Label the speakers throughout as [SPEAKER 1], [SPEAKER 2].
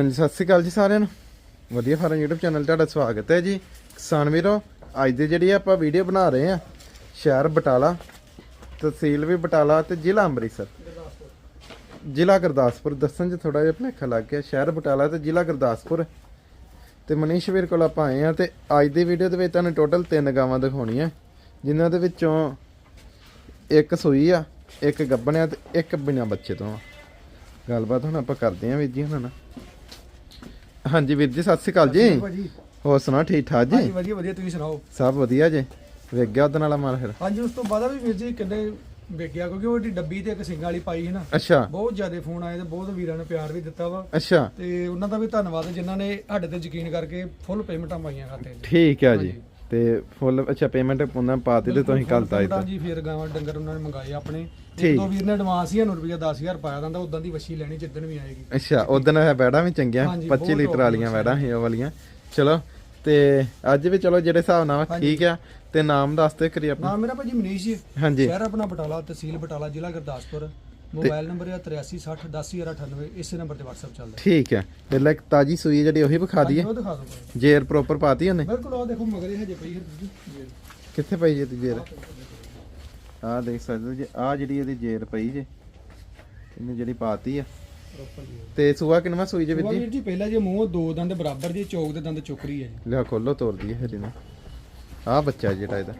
[SPEAKER 1] ਹਾਂਜੀ, ਸਤਿ ਸ੍ਰੀ ਅਕਾਲ ਜੀ ਸਾਰਿਆਂ ਨੂੰ। ਵਧੀਆ ਫਾਰਮ YouTube ਚੈਨਲ ਤੁਹਾਡਾ ਸਵਾਗਤ ਹੈ ਜੀ। ਕਿਸਾਨ ਵੀਰੋ, ਅੱਜ ਦੀ ਜਿਹੜੀ ਆਪਾਂ ਵੀਡੀਓ ਬਣਾ ਰਹੇ ਆ ਸ਼ਹਿਰ ਬਟਾਲਾ, ਤਹਿਸੀਲ ਵੀ ਬਟਾਲਾ ਤੇ ਜ਼ਿਲ੍ਹਾ ਅੰਮ੍ਰਿਤਸਰ। ਜ਼ਿਲ੍ਹਾ ਗੁਰਦਾਸਪੁਰ, ਦੱਸਣ 'ਚ ਥੋੜਾ ਜਿਹਾ ਭੁਲੇਖਾ ਲੱਗ ਗਿਆ। ਸ਼ਹਿਰ ਬਟਾਲਾ ਤੇ ਜ਼ਿਲ੍ਹਾ ਗੁਰਦਾਸਪੁਰ। ਤੇ ਮਨੀਸ਼ ਵੀਰ ਕੋਲ ਆਪਾਂ ਆਏ ਆ ਤੇ ਅੱਜ ਦੀ ਵੀਡੀਓ ਦੇ ਵਿੱਚ ਤੁਹਾਨੂੰ ਟੋਟਲ ਤਿੰਨ ਗਾਵਾਂ ਦਿਖਾਉਣੀਆਂ। ਜਿਨ੍ਹਾਂ ਦੇ ਵਿੱਚੋਂ ਇੱਕ ਸੂਈ ਆ, ਇੱਕ ਗੱਭਣ ਆ ਤੇ ਇੱਕ ਬਿਨਾਂ ਬੱਚੇ ਤੋਂ ਆ। ਗੱਲਬਾਤ ਹੁਣ ਆਪਾਂ ਕਰਦੇ ਆਂ ਵੀਰ ਜੀ ਉਹਨਾਂ ਨਾਲ। ਹਾਂਜੀ ਵੀਰ ਜੀ ਸਤਿ ਸ਼੍ਰੀ ਅਕਾਲ ਜੀ। ਹੋਰ ਸੁਣਾ ਠੀਕ ਠਾਕ
[SPEAKER 2] ਹਾਂਜੀ
[SPEAKER 1] ਜੀ
[SPEAKER 2] ਵਧੀਆ ਵਧੀਆ ਤੁਸੀਂ ਸੁਣਾਓ?
[SPEAKER 1] ਸਭ ਵਧੀਆ ਜੀ। ਵੇਖ ਗਿਆ ਉਹਦੇ ਨਾਲ ਮਾਰ ਫਿਰ?
[SPEAKER 2] ਹਾਂਜੀ ਉਸ ਤੋਂ ਬਾਅਦ ਵੀ ਵੀਰ ਜੀ ਕਿੰਨੇ ਵੇਖਿਆ ਕਿਉਂਕਿ ਉਹ ਏਡੀ ਡੱਬੀ ਤੇ ਇੱਕ ਸਿੰਘ ਵਾਲੀ ਪਾਈ ਹੈ ਨਾ।
[SPEAKER 1] ਅੱਛਾ।
[SPEAKER 2] ਬਹੁਤ ਜ਼ਿਆਦਾ ਫੋਨ ਆਏ ਤੇ ਬਹੁਤ ਵੀਰਾਂ ਨੇ ਪਿਆਰ ਵੀ ਦਿੱਤਾ ਵਾ।
[SPEAKER 1] ਅੱਛਾ।
[SPEAKER 2] ਤੇ ਉਹਨਾਂ ਦਾ ਵੀ ਧੰਨਵਾਦ ਜਿਨ੍ਹਾਂ ਨੇ ਸਾਡੇ ਤੇ ਯਕੀਨ ਕਰਕੇ ਫੁੱਲ ਪੇਮੈਂਟਾਂ ਪਾਈਆਂ ਖਾਤੇ
[SPEAKER 1] ਠੀਕ ਆ ਜੀ। ਤੇ ਫੁੱਲ ਅੱਛਾ ਪੇਮੈਂਟ ਪੁੰਨਾ ਪਾਤੀ ਤੇ ਤੁਸੀਂ ਕੱਲ ਤਾ।
[SPEAKER 2] ਪੇਮੈਂਟਾਂ ਜੀ ਫੇਰ ਗਾਵਾਂ ਡੰਗਰ ਉਹਨਾਂ ਨੇ ਮੰਗਾਏ ਆਪਣੇ। ਇੱਕ ਦੋ ਵੀਰ ਨੇ ਐਡਵਾਂਸ ਹੀ ਨੂੰ ਰੁਪਈਆ 10000 ਪਾਇਆ ਦੰਦਾ ਉਦਾਂ ਦੀ ਵਸ਼ੀ ਲੈਣੀ ਜਿੱਦਣ ਵੀ ਆਏਗੀ।
[SPEAKER 1] ਅੱਛਾ ਉਦੋਂ ਹੈ ਬੈੜਾਂ ਵੀ ਚੰਗੀਆਂ
[SPEAKER 2] ਹਾਂਜੀ,
[SPEAKER 1] 25
[SPEAKER 2] ਬਹੁਤ
[SPEAKER 1] ਲੀਟਰ ਵਾਲੀਆਂ ਬੈੜਾਂ ਸੀ ਉਹ ਵਾਲੀਆਂ। ਚਲੋ ਤੇ ਅੱਜ ਵੀ ਚਲੋ ਜਿਹੜੇ ਹਿਸਾਬ ਨਾਲ। ਠੀਕ ਆ ਤੇ ਨਾਮ ਦੱਸ ਕਰੀ ਆਪਣਾ।
[SPEAKER 2] ਨਾਮ ਮੇਰਾ ਭਾਜੀ ਮਨੀਸ਼ ਜੀ।
[SPEAKER 1] ਹਾਂਜੀ।
[SPEAKER 2] ਸ਼ਹਿਰ ਆਪਣਾ ਬਟਾਲਾ ਤਹਿਸੀਲ ਬਟਾਲਾ ਜ਼ਿਲ੍ਹਾ ਗੁਰਦਾਸਪੁਰ। ਮੋਬਾਈਲ ਨੰਬਰ ਹੈ 8360 ਇਸੇ ਨੰਬਰ ਤੇ WhatsApp ਚੱਲਦਾ
[SPEAKER 1] ਠੀਕ ਹੈ। ਪਹਿਲਾਂ ਇੱਕ ਤਾਜੀ ਸੂਈ ਹੈ ਜਿਹੜੀ ਉਹੀ ਵਿਖਾ ਦਈਏ।
[SPEAKER 2] ਉਹ ਦਿਖਾ ਦਿਓ ਭਾਈ।
[SPEAKER 1] ਜੇਰ ਪ੍ਰੋਪਰ ਪਾਤੀ ਉਹਨੇ?
[SPEAKER 2] ਬਿਲਕੁਲ ਉਹ ਦੇਖੋ ਮਗਰੇ ਹਜੇ ਪਈ ਹੈ ਜੀ
[SPEAKER 1] ਕਿੱਥੇ ਪਈ ਜੇ ਤੀ ਜੇਰ? ਆਹ ਦੇਖ ਸਕਦੇ ਹੋ ਜੀ ਆਹ ਜਿਹੜੀ ਇਹਦੀ ਜੇਰ ਪਈ ਜੇ ਇਹਨੇ ਜਿਹੜੀ ਪਾਤੀ ਆ। ਤੇ ਸੂਆ ਕਿੰਨਵਾ ਸੂਈ ਜੇ
[SPEAKER 2] ਉਹ
[SPEAKER 1] ਜੀ?
[SPEAKER 2] ਪਹਿਲਾਂ ਜੇ ਮੂੰਹ ਦੋ ਦੰਦ ਬਰਾਬਰ ਜੀ ਚੌਕ ਦੇ ਦੰਦ ਚੁੱਕਰੀ ਹੈ ਜੀ।
[SPEAKER 1] ਲਿਆ ਖੋਲੋ ਤੋੜ ਦਈਏ ਫਿਰ ਇਹਨੂੰ ਆਹ ਬੱਚਾ ਜਿਹੜਾ ਇਹਦਾ।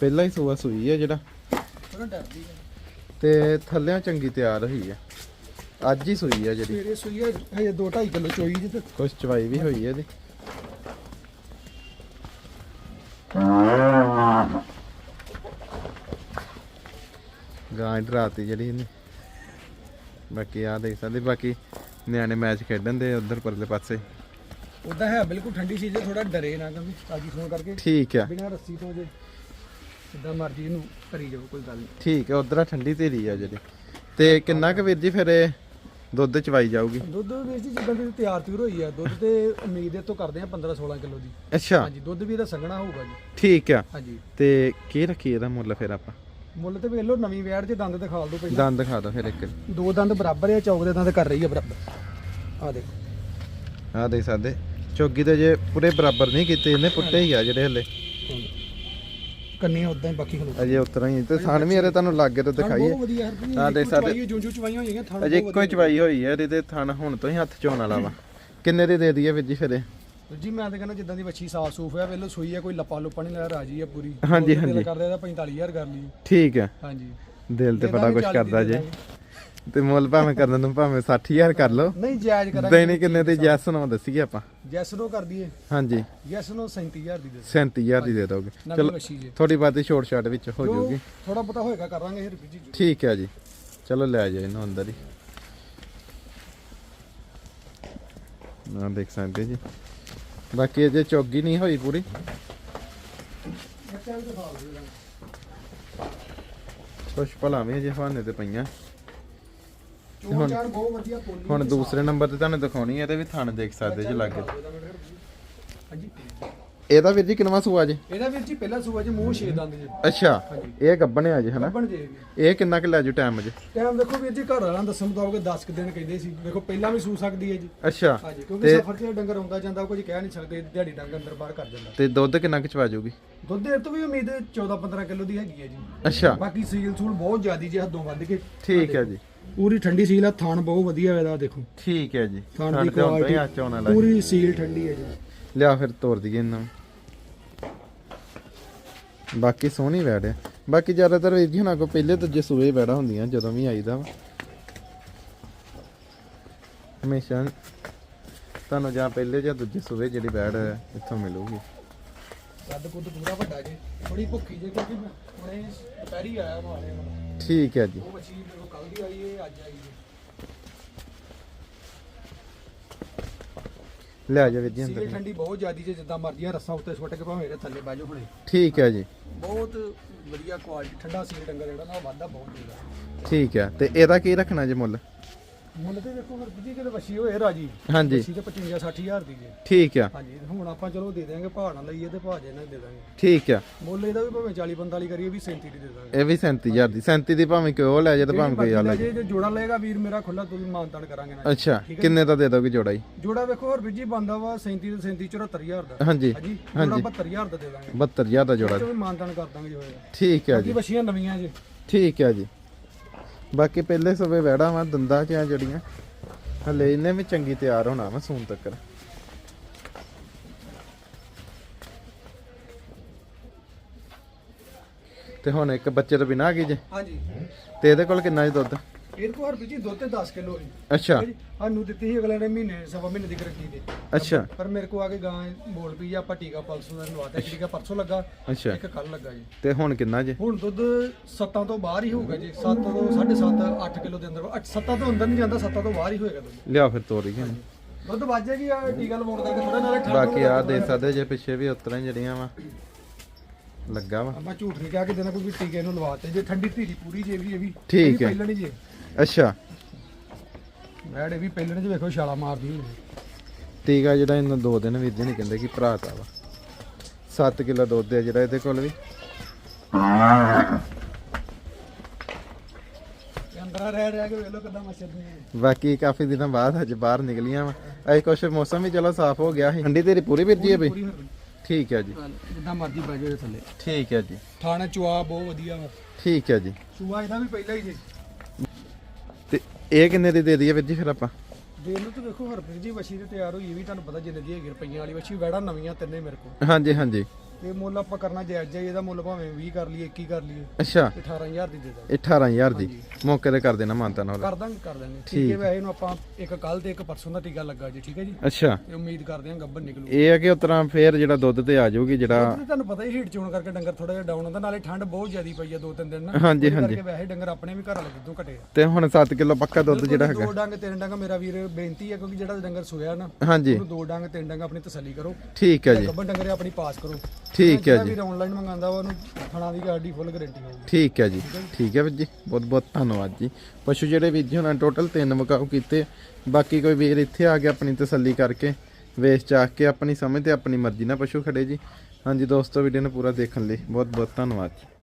[SPEAKER 1] ਪਹਿਲਾਂ ਹੀ ਸੂਆ ਸੂਈ ਹੈ ਜਿਹੜਾ।
[SPEAKER 2] ਥੋੜਾ ਡਰਦੀ ਹੈ
[SPEAKER 1] ਤੇ ਥੱਲਿਆਂ ਚੰਗੀ ਤਿਆਰ ਹੋਈ ਹੈ ਅੱਜ ਹੀ ਸੂਈ ਹੈ ਜਿਹੜੀ।
[SPEAKER 2] ਸਵੇਰੇ ਸੂਈ ਹੈ ਹਜੇ 2.5 ਕਿਲੋ ਚੋਈ ਜੀ ਤੇ।
[SPEAKER 1] ਕੁਛ ਚਵਾਈ ਵੀ ਹੋਈ ਹੈ ਇਹਦੀ। ਗਾਂ ਡਰਾਤੀ ਜਿਹੜੀ ਇਹਨੇ। ਬਾਕੀ ਆ ਦੇਖ ਸਕਦੇ ਬਾਕੀ ਨਿਆਣੇ ਮੈਚ ਖੇਡਣ ਦੇ ਉਧਰ ਪਰਲੇ ਪਾਸੇ।
[SPEAKER 2] ਉਦਾਂ ਹੈ ਬਿਲਕੁਲ ਠੰਡੀ ਚੀਜ਼ ਹੈ ਥੋੜਾ ਡਰੇ ਨਾ ਕਿਉਂਕਿ ਤਾਜੀ ਫੋਨ ਕਰਕੇ।
[SPEAKER 1] ਠੀਕ ਆ।
[SPEAKER 2] ਬਿਨਾਂ ਰੱਸੀ ਤੋਂ ਜੇ। ਜਿੱਦਾਂ ਮਰਜ਼ੀ ਇਹਨੂੰ ਕਰੀ ਜਾਓ ਕੋਈ ਗੱਲ ਨਹੀਂ।
[SPEAKER 1] ਠੀਕ ਆ ਉਧਰ ਠੰਡੀ ਤੇਰੀ ਆ ਜਿਹੜੀ। ਤੇ ਕਿੰਨਾ ਕੁ ਵੀਰ ਜੀ ਫਿਰ ਇਹ ਦੁੱਧ ਚਵਾਈ ਜਾਊਗੀ?
[SPEAKER 2] ਦੁੱਧ ਵੀਰ ਜੀ ਜਿੱਦਾਂ ਦੀ ਤਿਆਰ ਤਿਉਰ ਹੋਈ ਆ ਦੁੱਧ ਤੇ ਉਮੀਦ ਇਹ ਤੋਂ ਕਰਦੇ ਆ 15 16 ਕਿਲੋ ਦੀ।
[SPEAKER 1] ਅੱਛਾ।
[SPEAKER 2] ਹਾਂਜੀ ਦੁੱਧ ਵੀ ਇਹਦਾ ਸੰਘਣਾ ਹੋਊਗਾ ਜੀ।
[SPEAKER 1] ਠੀਕ ਆ।
[SPEAKER 2] ਹਾਂਜੀ।
[SPEAKER 1] ਤੇ ਕੀ ਰੱਖੀ ਇਹਦਾ ਮੁੱਲ ਫਿਰ ਆਪਾਂ?
[SPEAKER 2] ਮੁੱਲ ਤੇ ਵੇਖ ਲਓ ਨਵੀਂ ਵੈੜ ਜੇ ਦੰਦ ਦਿਖਾ ਦਿਓ ਪਹਿਲਾਂ।
[SPEAKER 1] ਦੰਦ ਦਿਖਾ ਦੋ ਫਿਰ ਇੱਕ।
[SPEAKER 2] ਦੋ ਦੰਦ ਬਰਾਬਰ ਆ ਚੌਕ ਦੇ ਦੰਦ ਕਰ ਰਹੀ ਆ ਬਰਾਬਰ। ਆ ਦੇਖੋ।
[SPEAKER 1] ਆ ਦੇਖ ਸਕਦੇ। ਚੌਗੀ ਤੇ ਜੇ ਪੂਰੇ ਬਰਾਬਰ ਨਹੀਂ ਕੀਤੇ ਇਹਨੇ ਪੁੱਟੇ ਹੀ ਆ ਜਿਹੜੇ ਹਲੇ।
[SPEAKER 2] ਕੰਨੀਆਂ ਉਦਾਂ ਹੀ ਬਾਕੀ ਖਲੋ
[SPEAKER 1] ਅਜੇ ਉਤਰਾ ਹੀ ਤੇ ਥਣ ਵੀ ਇਹਦੇ ਤੁਹਾਨੂੰ ਲਾਗੇ ਤੋਂ ਦਿਖਾਈਏ
[SPEAKER 2] ਬਹੁਤ ਵਧੀਆ ਹਰਪ੍ਰੀਤ
[SPEAKER 1] ਆਹ ਦੇਖ ਸਕਦੇ।
[SPEAKER 2] ਜੂੰ ਜੂੰ ਚਵਾਈਆਂ ਹੋਈਆਂ ਥਣ
[SPEAKER 1] ਅਜੇ
[SPEAKER 2] ਬਹੁਤ
[SPEAKER 1] ਇੱਕੋ ਹੀ ਚਵਾਈ ਹੋਈ ਹੈ ਇਹਦੇ ਤੇ ਥਣ ਹੁਣ ਤੋਂ ਹੀ ਹੱਥ ਚੋਣ ਵਾਲਾ ਵਾ ਕਿੰਨੇ ਦੀ ਦੇ ਦਈਏ ਵੀਰ ਜੀ ਫਿਰ ਇਹ?
[SPEAKER 2] ਵਧੀਆ। ਜੀ ਮੈਂ ਤਾਂ ਕਹਿੰਦਾ ਜਿੱਦਾਂ ਦੀ ਬੱਚੀ ਸਾਫ਼ ਸੂਫ ਹੈ ਵੇਲੋ ਸੂਈ ਹੈ ਕੋਈ ਲੱਪਾ ਲੁੱਪਾ ਨਹੀਂ ਲੈ ਰਾਜੀ ਹੈ ਪੂਰੀ
[SPEAKER 1] ਹਾਂਜੀ,
[SPEAKER 2] ਉਹਦਾ ਦਿਲ
[SPEAKER 1] ਹਾਂਜੀ।
[SPEAKER 2] ਕਰਦਾ ਇਹਦਾ 45000 ਕਰ ਲਈ
[SPEAKER 1] ਠੀਕ ਹੈ
[SPEAKER 2] ਹਾਂਜੀ
[SPEAKER 1] ਦਿਲ ਤੇ ਬੜਾ
[SPEAKER 2] 40
[SPEAKER 1] ਕਰਦਾ ਜੇ। ਤੇ ਮੁੱਲ ਭਾਵੇਂ ਕਰਨ ਨੂੰ ਭਾਵੇਂ 60000 ਕਰ ਲਓ।
[SPEAKER 2] ਨਹੀਂ ਜਾਇਜ਼ ਕਰਾਂਗੇ।
[SPEAKER 1] ਦੇਣੀ ਕਿੰਨੇ ਦੀ ਜੈਸ ਨਾ ਦੱਸੀਏ ਆਪਾਂ।
[SPEAKER 2] ਜੈਸ ਨੋ ਕਰ ਦਈਏ।
[SPEAKER 1] ਹਾਂਜੀ।
[SPEAKER 2] ਜੈਸ ਨੋ 37000 ਦੀ ਦੇ
[SPEAKER 1] 37000 ਦੀ ਦੇ ਦੋਗੇ ਚਲੋ ਥੋੜੀ ਬਾਤੀ ਛੋਟ ਛਾਟ ਵਿੱਚ ਹੋ ਜਾਊਗੀ
[SPEAKER 2] ਥੋੜਾ ਪਤਾ ਹੋਏਗਾ ਕਰਾਂਗੇ ਹਰਪ੍ਰੀਤ ਜੀ।
[SPEAKER 1] ਠੀਕ ਹੈ ਜੀ। ਚਲੋ ਲੈ ਜਾਓ ਇਹਨੂੰ ਅੰਦਰ ਹੀ। ਨਾ ਦੇਖ ਸਕਦੇ ਜੀ। ਬਾਕੀ ਅਜੇ ਚੌਗੀ ਨਹੀਂ ਹੋਈ ਪੂਰੀ। ਕੁਛ ਭਲਾ ਵੀ ਅਜੇ ਹਵਾਨੇ ਤੇ ਪਈਆਂ।
[SPEAKER 2] ਚੋਣ ਚਾਣ ਬਹੁਤ ਵਧੀਆ ਪੋਲੀ
[SPEAKER 1] ਹੁਣ ਦੂਸਰੇ ਨੰਬਰ ਤੇ ਤੁਹਾਨੂੰ ਦਿਖਾਉਣੀ ਹੈ ਇਹਦੇ ਵੀ ਥਣ ਦੇਖ ਸਕਦੇ ਜੀ ਲਾਗੇ
[SPEAKER 2] ਹਾਂਜੀ।
[SPEAKER 1] ਇਹਦਾ ਵੀਰ ਜੀ ਕਿੰਨਵਾ ਸੂਆ ਜੇ?
[SPEAKER 2] ਇਹਦਾ ਵੀਰ ਜੀ ਪਹਿਲਾ ਸੂਆ ਜੀ ਮੂੰਹ ਛੇ ਦੰਦ ਜੀ।
[SPEAKER 1] ਅੱਛਾ ਇਹ ਗੱਬਣੇ ਆ ਜੇ ਹਨਾ?
[SPEAKER 2] ਜੇ
[SPEAKER 1] ਇਹ ਕਿੰਨਾ ਕੁ ਲੈ ਜੂ ਟਾਈਮ ਜੇ?
[SPEAKER 2] ਟਾਈਮ ਦੇਖੋ ਵੀਰ ਜੀ ਘਰ ਵਾਲਿਆਂ ਨੂੰ ਦੱਸਣ ਮੁਤਾਬਕ 10 ਕੁ ਦਿਨ ਕਹਿੰਦੇ ਸੀ। ਦੇਖੋ ਪਹਿਲਾਂ ਵੀ ਸੂ ਸਕਦੀ ਹੈ ਜੀ।
[SPEAKER 1] ਅੱਛਾ
[SPEAKER 2] ਹਾਂਜੀ ਕਿਉਂਕਿ
[SPEAKER 1] ਤੇ-
[SPEAKER 2] ਸਫ਼ਰ 'ਚ ਡੰਗਰ ਆਉਂਦਾ ਜਾਂਦਾ ਕੁਝ ਕਹਿ ਨਹੀਂ ਸਕਦੇ ਦਿਹਾੜੀ ਡੰਗਰ ਅੰਦਰ ਬਾਹਰ ਕਰ ਜਾਂਦਾ।
[SPEAKER 1] ਤੇ ਦੁੱਧ ਕਿੰਨਾ ਕੁ ਚਵਾ ਜੂਗੀ?
[SPEAKER 2] ਦੁੱਧ ਦੇਰ ਤੋਂ ਵੀ ਉਮੀਦ 14 15 ਕਿਲੋ ਦੀ ਹੈਗੀ ਹੈ ਜੀ।
[SPEAKER 1] ਅੱਛਾ।
[SPEAKER 2] ਬਾਕੀ ਸੀਲ ਸੂਲ ਬਹੁਤ ਜ਼ਿਆਦੀ ਜੇ ਹੱਦੋਂ ਵੱਧ ਕੇ।
[SPEAKER 1] ਠੀਕ ਹੈ ਜੀ।
[SPEAKER 2] ਪੂਰੀ ਠੰਡੀ ਸੀਲ ਆ ਥਾਣ ਬਹੁਤ ਵਧੀਆ ਇਹਦਾ ਦੇਖੋ।
[SPEAKER 1] ਠੀਕ ਹੈ ਜੀ
[SPEAKER 2] ਥਾਣ ਦੀ ਕੁਆਲਿਟੀ। ਪੂਰੀ ਸੀਲ ਠੰਡੀ ਹੈ ਜੀ।
[SPEAKER 1] ਲਿਆ ਫਿਰ ਤੋੜ ਦਈਏ ਇਹਨਾਂ ਬਾਕੀ ਸੋਹਣੀ ਵੈੜ ਹੈ। ਬਾਕੀ ਜ਼ਿਆਦਾਤਰ ਜੀ ਹੁਣਾਂ ਕੋ ਪਹਿਲੇ ਦੂਜੇ ਸੂਏ ਵੈੜਾ ਹੁੰਦੀਆਂ ਜਦੋਂ ਵੀ ਆਈਦਾ ਵਾ। ਹਮੇਸ਼ਾ ਤੁਹਾਨੂੰ ਜਾਂ ਪਹਿਲੇ ਜਾਂ ਦੂਜੇ ਸੂਏ ਜਿਹੜੀ ਵੈੜ ਇੱਥੋਂ ਮਿਲੂਗੀ।
[SPEAKER 2] ਕੱਦ ਕੁੱਦ ਪੂਰਾ ਵੱਡਾ ਜੇ ਥੋੜੀ ਭੁੱਖੀ ਜੇ ਕਿਉਂਕਿ ਹੁਣੇ ਦੁਪਹਿਰੀ ਆਇਆ ਮਾਲੇ
[SPEAKER 1] ਠੀਕ ਹੈ ਜੀ।
[SPEAKER 2] ਉਹ ਬੱਚੀ ਮੇਰੇ ਕੱਲ ਦੀ ਆਈ ਹੈ ਅੱਜ ਆਈ ਹੈ
[SPEAKER 1] ਲੈ ਜਾ ਵੀਰ ਜੀ
[SPEAKER 2] ਸੀਲ
[SPEAKER 1] ਅੰਦਰ
[SPEAKER 2] ਠੰਡੀ ਬਹੁਤ ਜ਼ਿਆਦੀ ਜੇ ਜਿੱਦਾਂ ਮਰਜ਼ੀ ਆ ਰੱਸਾ ਉੱਤੇ ਸੁੱਟ ਕੇ ਭਾਵੇਂ ਇਹਦੇ ਥੱਲੇ ਬਹਿ ਜਾਓ ਹੁਣੇ।
[SPEAKER 1] ਠੀਕ ਹੈ ਜੀ।
[SPEAKER 2] ਬਹੁਤ ਵਧੀਆ ਕੁਆਲਿਟੀ ਠੰਡਾ ਸੀਲ ਡੰਗਰ ਜਿਹੜਾ ਨਾ ਵਾਧਾ ਬਹੁਤ ਹੁੰਦਾ
[SPEAKER 1] ਠੀਕ ਹੈ ਤੇ ਇਹਦਾ ਕੀ ਰੱਖਣਾ ਜੇ ਮੁੱਲ?
[SPEAKER 2] ਮੁੱਲ ਤੇ ਦੇਖੋ ਹਰ ਜੀ ਕਿਤੇ ਵਸ਼ੀ ਹੋਏ ਰਾਜੀ।
[SPEAKER 1] ਹਾਂਜੀ।
[SPEAKER 2] ਵਸ਼ੀ ਤੇ 55 60000 ਦੀ ਜੇ।
[SPEAKER 1] ਠੀਕ ਆ।
[SPEAKER 2] ਹਾਂਜੀ ਤੇ ਹੁਣ ਆਪਾਂ ਚਲੋ ਦੇ ਦਿਆਂਗੇ ਭਾਅ ਨਾਲ ਲਈਏ ਤੇ ਭਾਅ ਜੇ ਨਾਲ ਦੇ ਦਾਂਗੇ
[SPEAKER 1] ਠੀਕ ਆ।
[SPEAKER 2] ਮੁੱਲ ਇਹਦਾ ਵੀ ਭਾਵੇਂ 40 45 ਕਰੀਏ ਵੀ 37 ਦੀ ਦੇ ਦਾਂਗੇ
[SPEAKER 1] ਇਹ ਵੀ 37000 ਦੀ। 37 ਦੀ ਭਾਵੇਂ ਕੋਈ ਉਹ ਲੈ ਜਾ ਤੇ ਭਾਵੇਂ ਕੋਈ ਆ ਲੈ
[SPEAKER 2] ਜੇ ਜੇ ਜੋੜਾ ਲਏਗਾ ਵੀਰ ਮੇਰਾ ਖੁੱਲਾ ਤੂੰ ਵੀ ਮਾਨਤਾਨ ਕਰਾਂਗੇ ਨਾ
[SPEAKER 1] ਅੱਛਾ ਕਿੰਨੇ ਦਾ ਦੇ ਦੋਗੇ ਜੋੜਾ ਜੀ?
[SPEAKER 2] ਜੋੜਾ ਵੇਖੋ ਹਰ ਜੀ ਬੰਦਾ ਵਾ 37 ਤੇ 37 74000 ਦਾ।
[SPEAKER 1] ਹਾਂਜੀ
[SPEAKER 2] ਹਾਂਜੀ ਜੋੜਾ 72000 ਦਾ ਦੇ ਦਾਂਗੇ।
[SPEAKER 1] 72000 ਦਾ ਜੋੜਾ।
[SPEAKER 2] ਤੇ ਵੀ ਮਾਨਤਾਨ ਕਰ ਦਾਂਗੇ ਜੋ ਹੋਏਗਾ
[SPEAKER 1] ਠੀਕ ਆ ਜੀ।
[SPEAKER 2] ਵਸ਼ੀਆਂ ਨਵੀਆਂ ਜੇ।
[SPEAKER 1] ਠੀਕ ਆ ਜੀ। ਬਾਕੀ ਪਹਿਲੇ ਸਵੇ ਵਹਿੜਾ ਵਾ ਦੰਦਾਂ ਚ ਆ ਜਿਹੜੀਆਂ। ਹਲੇ ਇਹਨੇ ਵੀ ਚੰਗੀ ਤਿਆਰ ਹੋਣਾ ਵਾ ਸੂਨ ਤੱਕ ਤੇ ਹੁਣ ਇੱਕ ਬੱਚੇ ਤੋਂ ਬਿਨਾ ਆ ਗਈ ਜੇ?
[SPEAKER 2] ਹਾਂਜੀ।
[SPEAKER 1] ਤੇ ਇਹਦੇ ਕੋਲ ਕਿੰਨਾ ਜੀ ਦੁੱਧ?
[SPEAKER 2] ਇਹ ਕੋ ਹਰ ਜੀ ਦੁੱਧ ਤੇ 10 ਕਿਲੋ ਹੈ
[SPEAKER 1] ਅੱਛਾ।
[SPEAKER 2] ਸਾਨੂੰ ਦਿੱਤੀ ਸੀ ਅਗਲੇ ਨੇ ਮਹੀਨੇ ਸਵਾ ਮਹੀਨੇ ਦੀ ਗਰੰਟੀ ਦੇ
[SPEAKER 1] ਅੱਛਾ।
[SPEAKER 2] ਪਰ ਮੇਰੇ ਕੋ ਆ ਕੇ ਗਾਂ ਬੋਲ ਪਈ ਆ ਆਪਾਂ ਟੀਕਾ ਪਲਸੋਂ ਦਾ ਲਵਾਤਾ ਟੀਕਾ ਪਰਸੋਂ ਲੱਗਾ
[SPEAKER 1] ਅੱਛਾ।
[SPEAKER 2] ਇੱਕ ਕੱਲ ਲੱਗਾ ਜੀ।
[SPEAKER 1] ਤੇ ਹੁਣ ਕਿੰਨਾ ਜੇ?
[SPEAKER 2] ਹੁਣ ਦੁੱਧ 7 ਤੋਂ ਬਾਹਰ ਹੀ ਹੋਊਗਾ ਜੀ। 7 ਤੋਂ 7.5 8 ਕਿਲੋ ਦੇ ਅੰਦਰ। 7 ਤੋਂ ਅੰਦਰ ਨਹੀਂ ਜਾਂਦਾ 7 ਤੋਂ ਬਾਹਰ ਹੀ ਹੋਏਗਾ ਦੁੱਧ।
[SPEAKER 1] ਲਿਆ ਫਿਰ ਤੋਰੀ ਗਿਆ
[SPEAKER 2] ਦੁੱਧ ਵੱਜੇਗੀ ਆ ਟੀਕਾ ਲਵਾਉਣ ਕਰਕੇ ਥੋੜਾ ਨਾਲੇ ਠੰਡ
[SPEAKER 1] ਬਾਕੀ ਆ ਦੇ ਸਕਦੇ ਜੇ ਪਿੱਛੇ ਵੀ ਉਤਰਾਂ ਜਿਹੜੀਆਂ ਵਾ। ਲੱਗਾ ਵਾ।
[SPEAKER 2] ਆਪਾਂ ਝੂਠ ਨਹੀਂ ਕਿਹਾ ਕਿ ਦੇਣਾ ਕੋਈ ਟੀਕੇ ਨੂੰ ਲਵਾਤੇ ਜੇ ਠੰਡੀ ਧੀਰੀ ਪੂਰੀ ਜੇ ਵੀ ਇਹ ਵੀ
[SPEAKER 1] ਠੀਕ ਹੈ।
[SPEAKER 2] ਪਹਿਲਣੀ ਜੇ।
[SPEAKER 1] ਅੱਛਾ।
[SPEAKER 2] ਵੈੜ ਇਹ ਵੀ ਪਹਿਲਣ ਚ ਵੇਖੋ ਛਾਲਾ ਮਾਰਦੀ ਹੁੰਦੀ
[SPEAKER 1] ਟੀਕਾ ਜਿਹੜਾ ਇਹਨਾਂ ਦੋ ਦਿਨ ਵੀਰ ਜੀ ਨਹੀਂ ਕਹਿੰਦੇ ਕਿ ਭਰਾ ਤਾ ਵਾ। 7 ਕਿਲੋ ਦੁੱਧ ਹੈ ਜਿਹੜਾ ਇਹਦੇ ਕੋਲ ਵੀ।
[SPEAKER 2] ਅੰਦਰ ਰਹਿ ਰਹਿ ਕੇ ਕਿਦਾਂ
[SPEAKER 1] ਬਾਕੀ ਕਾਫੀ ਦਿਨਾਂ ਬਾਅਦ ਅੱਜ ਬਾਹਰ ਨਿਕਲੀਆਂ ਵਾ। ਅਜੇ ਕੁਛ ਮੌਸਮ ਵੀ ਚਲੋ ਸਾਫ਼ ਹੋ ਗਿਆ ਸੀ। ਠੰਡੀ ਤੇਰੀ ਪੂਰੀ ਵੀਰ ਜੀ ਹੈ ਬਈ। ਠੀਕ ਹੈ ਜੀ।
[SPEAKER 2] ਜਿੱਦਾਂ ਮਰਜ਼ੀ ਬਹਿ ਜਾਓ ਥੱਲੇ।
[SPEAKER 1] ਠੀਕ ਹੈ ਜੀ।
[SPEAKER 2] ਥਾਣਾ ਚੁਆ ਬਹੁਤ ਵਧੀਆ ਵਾ।
[SPEAKER 1] ਠੀਕ ਹੈ ਜੀ।
[SPEAKER 2] ਚੁਆ ਇਹਦਾ ਵੀ ਪਹਿਲਾਂ ਹੀ ਜੇ।
[SPEAKER 1] ਇਹ ਕਿੰਨੇ ਦੀ ਦੇ ਦਈਏ ਵੀਰ ਜੀ ਫਿਰ ਆਪਾਂ?
[SPEAKER 2] ਦੇ ਲਓ ਤੇ ਦੇਖੋ ਹਰਪ੍ਰੀਤ ਜੀ ਵਸ਼ੀ ਤੇ ਤਿਆਰ ਹੋਈ ਇਹ ਵੀ ਤੁਹਾਨੂੰ ਪਤਾ ਜਿੰਨੇ ਦੀ ਹੈਗੀ ਰੁਪਈਆਂ ਵਾਲੀ ਵਸ਼ੀ ਵੈੜਾ ਨਵੀਆਂ ਤਿੰਨੇ ਮੇਰੇ ਕੋਲ।
[SPEAKER 1] ਹਾਂਜੀ ਹਾਂਜੀ।
[SPEAKER 2] ਤੇ ਮੁੱਲ ਆਪਾਂ ਕਰਨਾ ਜਾਇਜ਼ ਜਾਈ ਇਹਦਾ ਮੁੱਲ ਭਾਵੇਂ 20 ਕਰ ਲਈਏ 21 ਕਰ ਲਈਏ
[SPEAKER 1] ਅੱਛਾ।
[SPEAKER 2] 18000 ਦੀ ਦੇ ਦਾਂਗੇ।
[SPEAKER 1] ਇਹ 18000 ਦੀ। ਮੌਕੇ ਤੇ ਕਰ ਦੇਣਾ ਮਾਨਤਾ ਨਾਲ।
[SPEAKER 2] ਕਰ ਦਾਂਗੇ ਕਰ ਦਾਂਗੇ। ਠੀਕ। ਹੈ ਵੈਸੇ ਨੂੰ ਆਪਾਂ ਇੱਕ ਕੱਲ ਤੇ ਇੱਕ ਪਰਸੋਂ ਦਾ ਟੀਕਾ ਲੱਗਾ ਜੀ ਠੀਕ ਹੈ ਜੀ?
[SPEAKER 1] ਅੱਛਾ।
[SPEAKER 2] ਤੇ ਉਮੀਦ ਕਰਦੇ ਹਾਂ ਗੱਬਰ ਨਿਕਲੂ।
[SPEAKER 1] ਇਹ ਹੈ ਕਿ ਉਤਰਾ ਫੇਰ ਜਿਹੜਾ ਦੁੱਧ ਤੇ ਆ ਜਾਊਗੀ ਜਿਹੜਾ
[SPEAKER 2] ਤੁਹਾਨੂੰ ਪਤਾ ਹੀ ਹੀਟ ਚੋਣ ਕਰਕੇ ਡੰਗਰ ਥੋੜਾ ਜਿਹਾ ਡਾਊਨ ਹੁੰਦਾ ਨਾਲੇ ਠੰਡ ਬਹੁਤ ਜ਼ਿਆਦੀ ਪਈ ਆ ਦੋ ਤਿੰਨ ਦਿਨ ਨਾ।
[SPEAKER 1] ਹਾਂਜੀ ਹਾਂਜੀ।
[SPEAKER 2] ਕਰਕੇ ਵੈਸੇ ਡੰਗਰ ਆਪਣੇ ਵੀ ਘਰ ਵਾਲੇ ਦੁੱਧੋਂ ਘਟੇ ਆ।
[SPEAKER 1] ਤੇ ਹੁਣ 7 ਕਿਲੋ ਪੱਕਾ ਦੁੱਧ ਜਿਹੜਾ ਹੈਗਾ
[SPEAKER 2] ਦੋ ਡੰਗ ਤਿੰਨ ਡੰਗ ਮੇਰਾ ਵੀਰ ਬੇਨਤੀ ਹੈ ਕਿਉਂਕਿ ਜਿਹੜਾ ਡੰਗਰ ਸੋਇਆ ਨਾ
[SPEAKER 1] ਹਾਂਜੀ।
[SPEAKER 2] ਦੋ ਡੰਗ ਤਿੰਨ ਡੰਗ ਆਪਣੀ ਤਸੱਲੀ ਕਰੋ।
[SPEAKER 1] ਠੀਕ ਹੈ ਜੀ।
[SPEAKER 2] ਗੱਬਰ ਡੰਗਰੇ ਆਪਣੀ ਪਾਸ ਕਰੋ।
[SPEAKER 1] ਠੀਕ ਹੈ ਜੀ।
[SPEAKER 2] ਵੀਰ ਆਨਲਾਈਨ ਮੰਗਾਉਂਦਾ ਵਾ ਉਹਨੂੰ ਥਣਾ ਦੀ ਗਾਰਡੀ ਫੁੱਲ ਗਾਰੰਟੀ ਹੋਊਗੀ
[SPEAKER 1] ਠੀਕ ਹੈ ਜੀ ਠੀਕ ਹੈ ਵੀਰ ਜੀ। ਬਹੁਤ ਬਹੁਤ ਧੰਨਵਾਦ ਜੀ। ਪਸ਼ੂ ਜਿਹੜੇ ਵੀਰ ਜੀ ਹੁਣਾਂ ਟੋਟਲ ਤਿੰਨ ਮੁਕਾਉ ਕੀਤੇ। ਬਾਕੀ ਕੋਈ ਵੀਰ ਇੱਥੇ ਆ ਕੇ ਆਪਣੀ ਤਸੱਲੀ ਕਰਕੇ ਵੇਚ ਚਾਕ ਕੇ ਆਪਣੀ ਸਮਝ ਤੇ ਆਪਣੀ ਮਰਜ਼ੀ ਨਾਲ ਪਸ਼ੂ ਖੜੇ ਜੀ। ਹਾਂਜੀ ਦੋਸਤੋ ਵੀਡੀਓ ਨੂੰ ਪੂਰਾ ਦੇਖਣ ਲਈ ਬਹੁਤ ਬਹੁਤ ਧੰਨਵਾਦ